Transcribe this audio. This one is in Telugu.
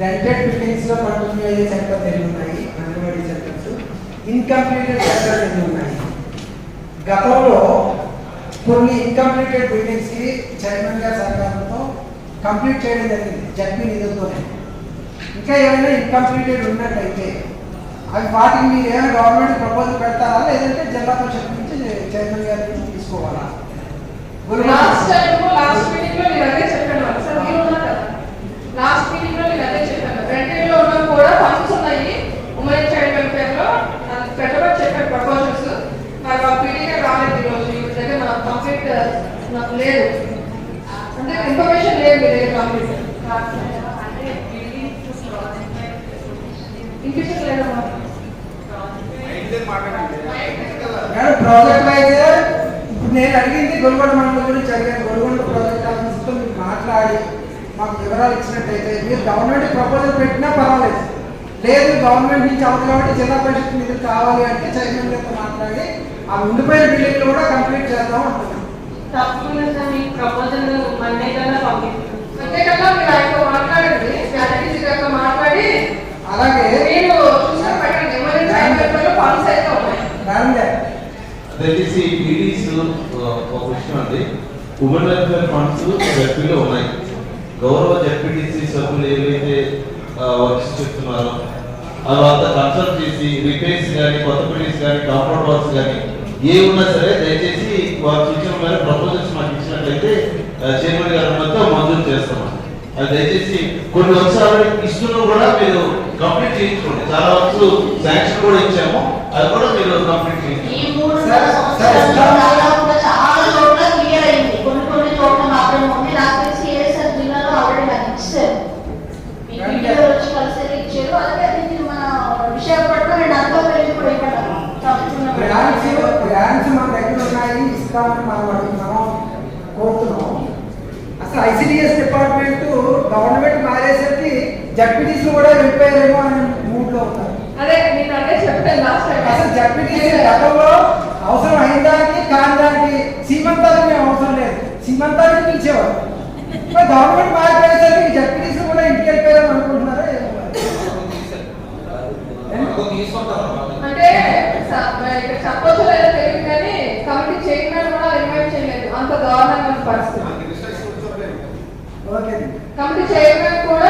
రెంటెడ్ బిల్డింగ్స్లో కంటిన్యూ అయ్యే సెంటర్స్ ఎన్ని ఉన్నాయి అంగన్వాడీ సెంటర్స్ ఇన్కంప్లీటెడ్ సెంటర్స్ ఎన్ని ఉన్నాయి? గతంలో కొన్ని ఇన్కంప్లీటెడ్ బిల్డింగ్స్కి చైర్మన్ గారి సహకారంతో కంప్లీట్ చేయడం జరిగింది జడ్పీ నిధులతోనే. ఇంకా ఏమైనా ఇన్కంప్లీటెడ్ ఉన్నట్టయితే అవి వాటికి మీరు ఏమైనా గవర్నమెంట్ ప్రపోజల్ పెడతారా లేదంటే జిల్లా పరిషత్ నుంచి చైర్మన్ గారి నుంచి తీసుకోవాలా లాస్ట్ టైం లాస్ట్ మీటింగ్లో నేను అదే చెప్పాను మరి. సార్ మీరు ఉన్నారు కదా లాస్ట్ మీటింగ్లో నేను అదే చెప్పాను రెంటెడ్లో ఉన్న కూడా ఫండ్స్ ఉన్నాయి ఉమెన్ చైల్డ్ వెల్ఫేర్లో అది పెట్టమని చెప్పాను ప్రపోజల్స్ మరి మా పీడీగా రాలేదు ఈ రోజు ఈ దగ్గర నాకు కంప్లీట్ నాకు లేదు అంటే ఇన్ఫర్మేషన్ లేదు మీ దగ్గర మేడం ప్రాజెక్ట్ ఇప్పుడు నేను అడిగింది గొల్గొండ మండలం గురించి అడిగాను గొల్గొండ ప్రాజెక్ట్ ఆఫీస్తో మీరు మాట్లాడి మాకు వివరాలు ఇచ్చినట్టయితే మీరు గవర్నమెంట్ ప్రపోజల్ పెట్టినా పర్వాలేదు. లేదు గవర్నమెంట్ నుంచి అవుతుంది కాబట్టి జిల్లా పరిషత్ నిధులు కావాలి అంటే చైర్మన్ గారితో మాట్లాడి ఆ ఉండిపోయిన బిల్డింగ్లు కూడా కంప్లీట్ చేద్దాం అంటున్నాను. తప్పకుండా సార్ మీ ప్రపోజల్ మండే కల్లా మీరు ఆయనతో మాట్లాడండి స్ట్రాటజీ మాట్లాడి అలాగే మీరు పెట్టండి ఎమర్జెన్సీ ఫండ్స్ అయితే ఉన్నాయి దయచేసి పీడీస్ ఒక విషయం అండి. ఉమెన్ వెల్ఫేర్ ఫండ్స్ జడ్పీలో ఉన్నాయి. గౌరవ జడ్పీటీసీ సభ్యులు ఏవైతే వర్క్స్ చెప్తున్నారో తర్వాత కన్సల్ట్ చేసి రిపేర్స్ కానీ కొత్త బిల్డింగ్స్ కానీ కాంపౌండ్ వర్క్స్ కానీ ఏ ఉన్నా సరే దయచేసి వారి సూచన మేరకు ప్రపోజల్స్ మాకు ఇచ్చినట్లయితే చైర్మన్ గారి మొత్తం మంజూరు చేస్తాం. అది దయచేసి కొన్ని ఆల్రెడీ ఇస్తున్నా కూడా మీరు కంప్లీట్ చేయించుకోండి. చాలా వర్క్స్ శాంక్షన్ కూడా ఇచ్చాము. అది కూడా మీరు కంప్లీట్ చేయించుకోండి. మనం అడిగి మనం కోరుతున్నాం అసలు ఐసిడిఎస్ డిపార్ట్మెంట్ గవర్నమెంట్ మారేసరికి జడ్పీటీసీ కూడా వెళ్ళిపోయారేమో అని మూడ్లో ఉన్నారు అదే నేను అదే చెప్పాను లాస్ట్ టైం అసలు జడ్పీటీసీ గతంలో అవసరం అయిన దానికి కాని దానికి సీమంతానికి మేము అవసరం లేదు సీమంతానికి పిలిచేవారు మరి గవర్నమెంట్ మారిపోయేసరికి జడ్పీటీసీ కూడా ఇంటికి వెళ్ళిపోయారని అనుకుంటున్నారా ఏమో మరి. అంటే స- మరి ఇక్కడ చెప్పొచ్చు ఓకే కమిటీ చైర్మన్ కూడా